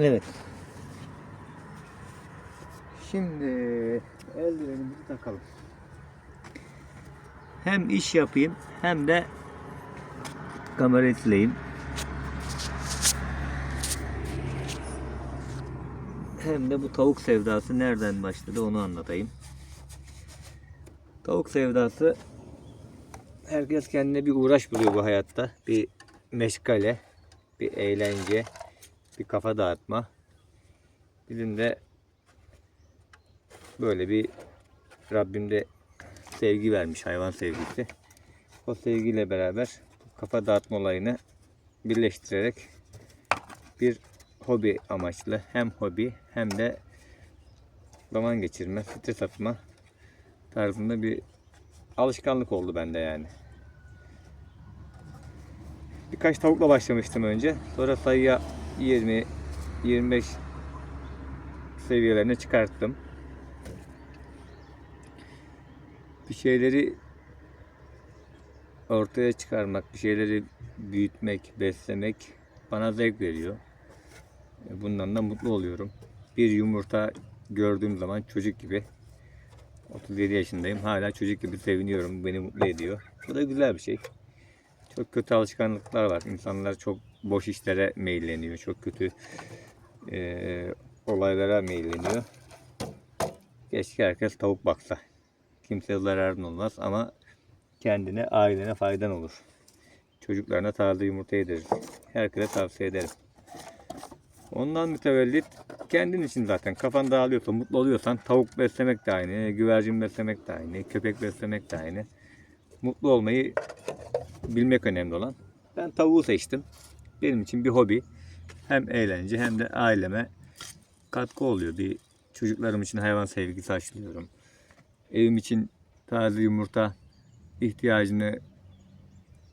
Evet. Şimdi eldivenimizi takalım. Hem iş yapayım hem de kamera izleyeyim. Hem de bu tavuk sevdası nereden başladı onu anlatayım. Tavuk sevdası herkes kendine bir uğraş buluyor bu hayatta. Bir meşgale, bir eğlence, bir kafa dağıtma. Bizim de böyle bir Rabbim de sevgi vermiş hayvan sevgisi. O sevgiyle beraber kafa dağıtma olayını birleştirerek bir hobi amaçlı hem hobi hem de zaman geçirme, stres atma tarzında bir alışkanlık oldu bende yani. Birkaç tavukla başlamıştım önce. Sonra sayıya 20 25 seviyelerine çıkarttım. Bir şeyleri ortaya çıkarmak, bir şeyleri büyütmek, beslemek bana zevk veriyor. E, Bundan da mutlu oluyorum. Bir yumurta gördüğüm zaman çocuk gibi 37 yaşındayım. Hala çocuk gibi seviniyorum. Beni mutlu ediyor. Bu da güzel bir şey. Çok kötü alışkanlıklar var. İnsanlar çok boş işlere meyilleniyor. Çok kötü e, olaylara meyilleniyor. Keşke herkes tavuk baksa. Kimseye zararın olmaz ama kendine, ailene faydan olur. Çocuklarına taze yumurta yedirir. Herkese tavsiye ederim. Ondan mütevellit kendin için zaten kafan dağılıyorsa, mutlu oluyorsan tavuk beslemek de aynı, güvercin beslemek de aynı, köpek beslemek de aynı. Mutlu olmayı bilmek önemli olan. Ben tavuğu seçtim. Benim için bir hobi. Hem eğlence hem de aileme katkı oluyor. Bir çocuklarım için hayvan sevgisi aşılıyorum. Evim için taze yumurta ihtiyacını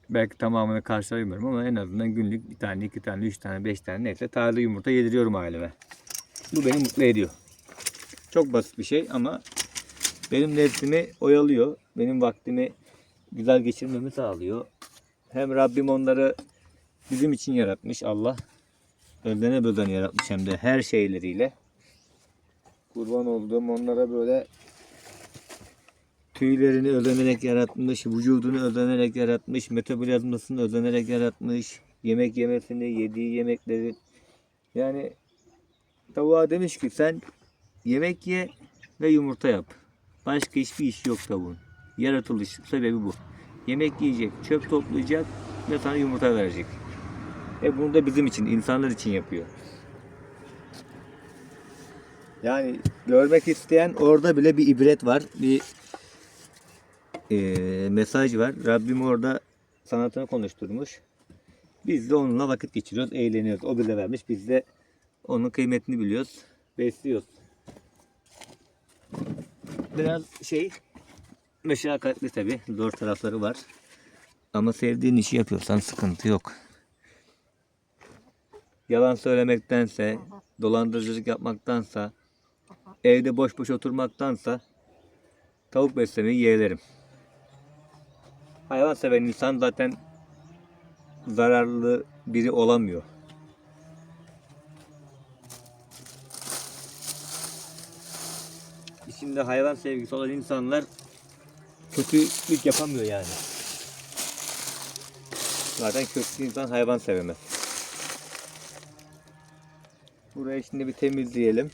belki tamamını karşılayamıyorum ama en azından günlük bir tane, iki tane, üç tane, beş tane neyse taze yumurta yediriyorum aileme. Bu beni mutlu ediyor. Çok basit bir şey ama benim nefsimi oyalıyor. Benim vaktimi güzel geçirmemi sağlıyor. Hem Rabbim onları bizim için yaratmış Allah. Özene bözene yaratmış hem de her şeyleriyle. Kurban olduğum onlara böyle tüylerini özenerek yaratmış, vücudunu özenerek yaratmış, metabolizmasını özenerek yaratmış, yemek yemesini, yediği yemekleri. Yani tavuğa demiş ki sen yemek ye ve yumurta yap. Başka hiçbir iş yok tavuğun. Yaratılış sebebi bu. Yemek yiyecek, çöp toplayacak ve sana yumurta verecek. E bunu da bizim için, insanlar için yapıyor. Yani görmek isteyen orada bile bir ibret var. Bir e, mesaj var. Rabbim orada sanatını konuşturmuş. Biz de onunla vakit geçiriyoruz, eğleniyoruz. O bize vermiş. Biz de onun kıymetini biliyoruz. Besliyoruz. Biraz şey meşakkatli tabi. Zor tarafları var. Ama sevdiğin işi yapıyorsan sıkıntı yok. Yalan söylemektense, dolandırıcılık yapmaktansa, evde boş boş oturmaktansa tavuk beslemeyi yeğlerim. Hayvan seven insan zaten zararlı biri olamıyor. İçinde hayvan sevgisi olan insanlar kötülük yapamıyor yani. Zaten kötü insan hayvan sevemez. Burayı şimdi bir temizleyelim.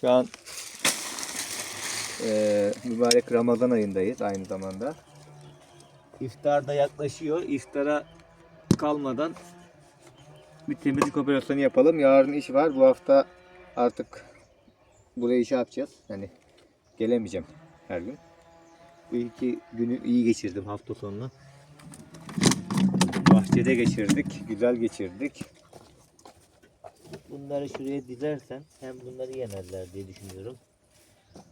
Şu an eee mübarek Ramazan ayındayız aynı zamanda. İftar da yaklaşıyor. İftara kalmadan bir temizlik operasyonu yapalım. Yarın iş var. Bu hafta artık buraya iş yapacağız. Yani gelemeyeceğim her gün. Bu iki günü iyi geçirdim hafta sonunu. Bahçede geçirdik. Güzel geçirdik. Bunları şuraya dizersen hem bunları yemezler diye düşünüyorum.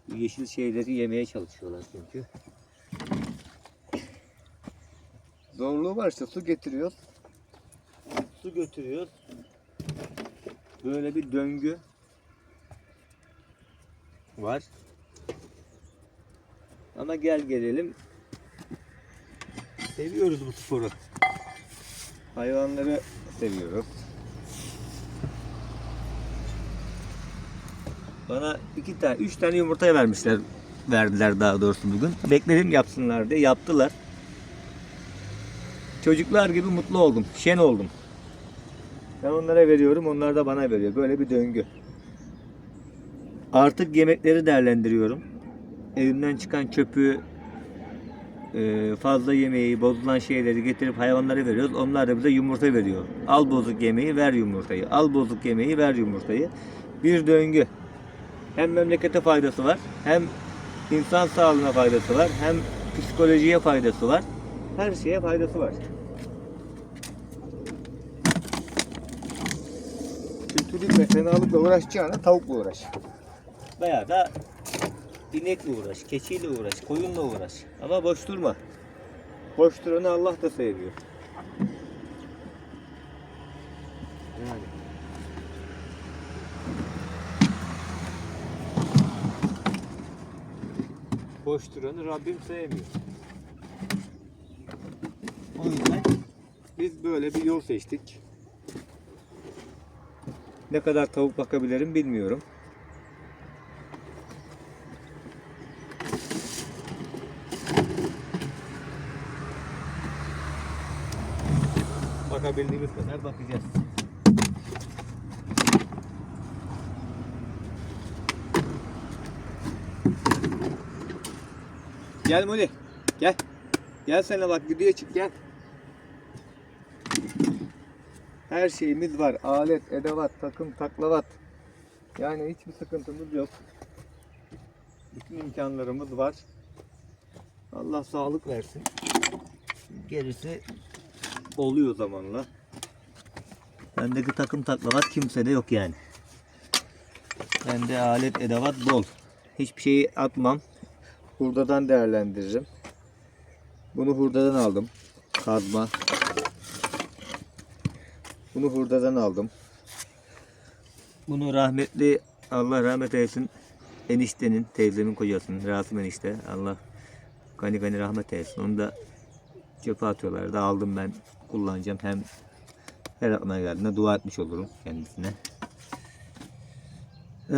Bu yeşil şeyleri yemeye çalışıyorlar çünkü. Zorluğu var işte su getiriyoruz. Su götürüyoruz. Böyle bir döngü var. Ama gel gelelim. Seviyoruz bu sporu. Hayvanları seviyoruz. Bana iki tane, üç tane yumurta vermişler. Verdiler daha doğrusu bugün. Bekledim yapsınlar diye. Yaptılar. Çocuklar gibi mutlu oldum. Şen oldum. Ben onlara veriyorum, onlar da bana veriyor. Böyle bir döngü. Artık yemekleri değerlendiriyorum. Evimden çıkan çöpü, e, fazla yemeği, bozulan şeyleri getirip hayvanlara veriyoruz. Onlar da bize yumurta veriyor. Al bozuk yemeği, ver yumurtayı. Al bozuk yemeği, ver yumurtayı. Bir döngü. Hem memlekete faydası var, hem insan sağlığına faydası var, hem psikolojiye faydası var. Her şeye faydası var. Kültürlük ve fenalıkla uğraşacağına tavukla uğraş. Bayağı da inekle uğraş, keçiyle uğraş, koyunla uğraş. Ama boş durma. Boş duranı Allah da sevmiyor. Boş duranı Rabbim sevmiyor. O yüzden biz böyle bir yol seçtik. Ne kadar tavuk bakabilirim bilmiyorum. Bakabildiğimiz kadar bakacağız. Gel Moli. Gel. Gel sana bak gidiyor çık gel. Her şeyimiz var. Alet, edevat, takım, taklavat. Yani hiçbir sıkıntımız yok. Bütün imkanlarımız var. Allah sağlık versin. Gerisi oluyor zamanla. Bendeki takım taklavat kimsede yok yani. Bende alet edevat bol. Hiçbir şeyi atmam. Hurdadan değerlendiririm. Bunu hurdadan aldım. Kazma. Bunu hurdadan aldım. Bunu rahmetli Allah rahmet eylesin eniştenin, teyzemin kocasının, Rasim enişte. Allah gani gani rahmet eylesin. Onu da çöpe atıyorlardı. Aldım ben kullanacağım. Hem her aklıma geldiğinde dua etmiş olurum kendisine. Ee,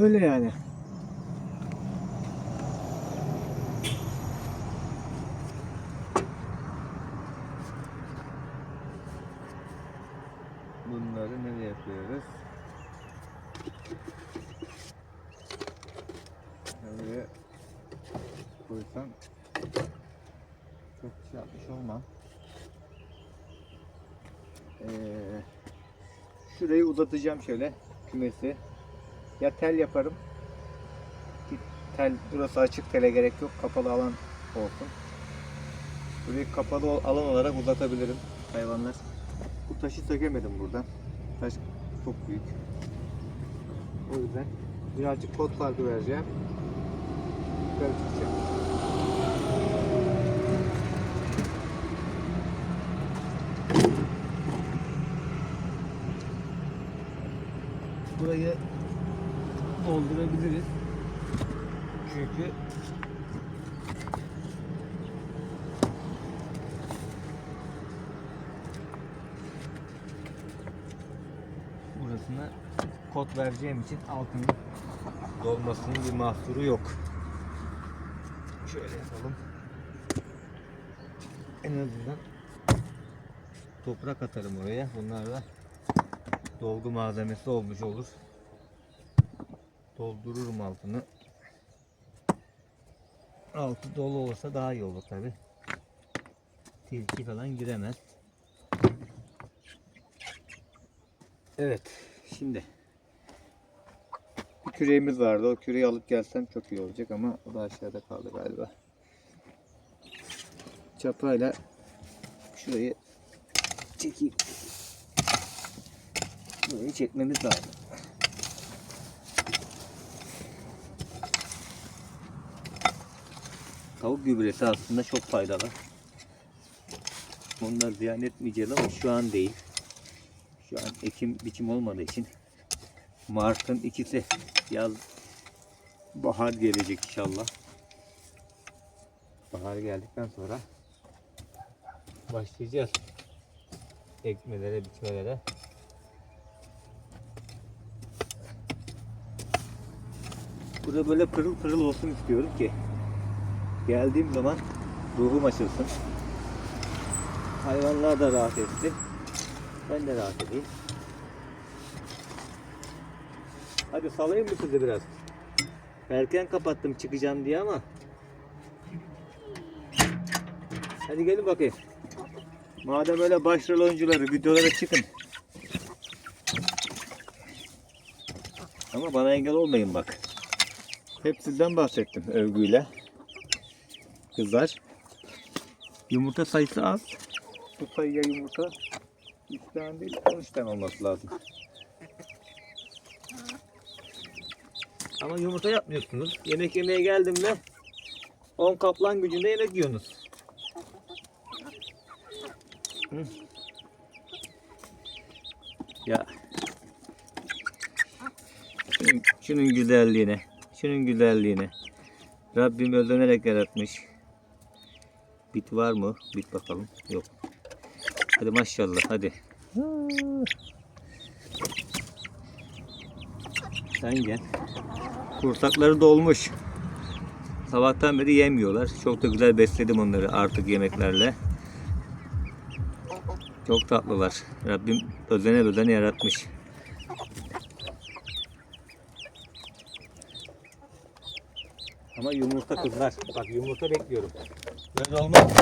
öyle yani. Bunları nereye yapıyoruz? Böyle koysam çok şey yapmış olmam. Ee, şurayı uzatacağım şöyle kümesi. Ya tel yaparım. Tel burası açık tele gerek yok. Kapalı alan olsun. Burayı kapalı alan olarak uzatabilirim hayvanlar. Bu taşı sökemedim buradan. Taş çok büyük. O yüzden birazcık pot farkı vereceğim. Yukarı çıkacağım. Burayı doldurabiliriz. Çünkü kod vereceğim için altının dolmasının bir mahsuru yok. Şöyle yapalım. En azından toprak atarım oraya. Bunlar da dolgu malzemesi olmuş olur. Doldururum altını. Altı dolu olursa daha iyi olur tabi. Tilki falan giremez. Evet, şimdi bir küreğimiz vardı. O küreği alıp gelsem çok iyi olacak ama o da aşağıda kaldı galiba. Çapayla şurayı çekeyim. Burayı çekmemiz lazım. Tavuk gübresi aslında çok faydalı. Onları ziyan etmeyeceğiz ama şu an değil. Şu an ekim biçim olmadığı için Mart'ın ikisi yaz bahar gelecek inşallah. Bahar geldikten sonra başlayacağız ekmelere, biçmelere. Burada böyle pırıl pırıl olsun istiyorum ki geldiğim zaman ruhum açılsın. Hayvanlar da rahat etsin. Ben de rahat edeyim. Hadi salayım mı kızı biraz? Erken kapattım çıkacağım diye ama. Hadi gelin bakayım. Madem öyle başrol oyuncuları videolara çıkın. Ama bana engel olmayın bak. Hep sizden bahsettim övgüyle. Kızlar. Yumurta sayısı az. Bu sayıya yumurta 3 tane değil 13 tane olması lazım. Ama yumurta yapmıyorsunuz. Yemek yemeye geldim mi 10 kaplan gücünde yemek yiyorsunuz. Ya şunun, şunun güzelliğine, şunun güzelliğine. Rabbim özenerek yaratmış. Bit var mı? Bit bakalım. Yok. Hadi maşallah hadi. Sen gel. Kursakları dolmuş. Sabahtan beri yemiyorlar. Çok da güzel besledim onları artık yemeklerle. Çok tatlılar. Rabbim özene özene yaratmış. Ama yumurta kızlar. Bak yumurta bekliyorum. Böyle olmaz.